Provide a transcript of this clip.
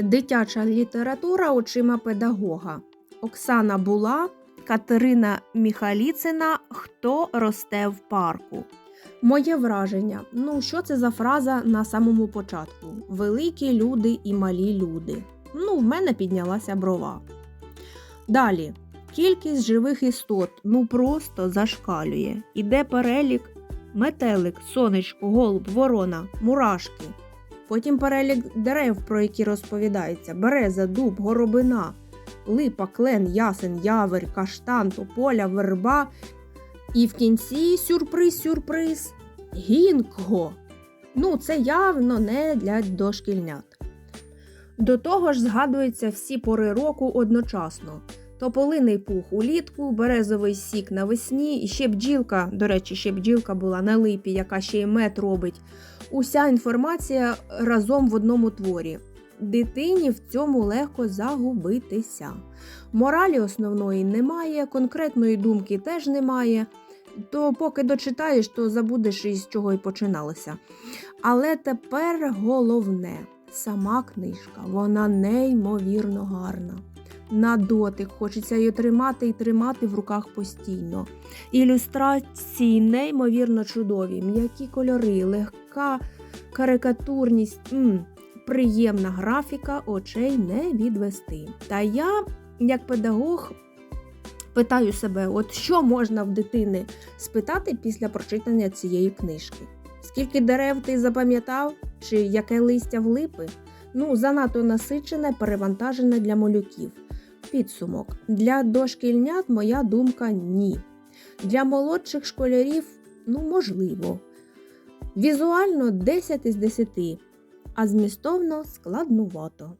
Дитяча література очима педагога. Оксана Була, Катерина Міхаліцина Хто росте в парку. Моє враження. Ну, що це за фраза на самому початку? Великі люди і малі люди. Ну, в мене піднялася брова. Далі. Кількість живих істот ну просто зашкалює. Іде перелік метелик, сонечко, голуб, ворона, мурашки. Потім перелік дерев, про які розповідається: береза, дуб, горобина, липа, клен, ясен, явер, каштан, тополя, верба. І в кінці сюрприз-сюрприз гінкго. Ну, це явно не для дошкільнят. До того ж згадуються всі пори року одночасно. Тополиний пух улітку, березовий сік навесні, і ще бджілка, до речі, ще бджілка була на липі, яка ще й мед робить. Уся інформація разом в одному творі. Дитині в цьому легко загубитися. Моралі основної немає, конкретної думки теж немає. То поки дочитаєш, то забудеш із чого й починалося. Але тепер головне сама книжка, вона неймовірно гарна. На дотик хочеться її тримати і тримати в руках постійно. Ілюстрації неймовірно чудові, м'які кольори, легка карикатурність, м, приємна графіка, очей не відвести. Та я, як педагог, питаю себе, от що можна в дитини спитати після прочитання цієї книжки? Скільки дерев ти запам'ятав, чи яке листя влипи? Ну, занадто насичене, перевантажене для малюків. Підсумок. Для дошкільнят моя думка ні. Для молодших школярів, ну, можливо. Візуально 10 із 10, а змістовно складнувато.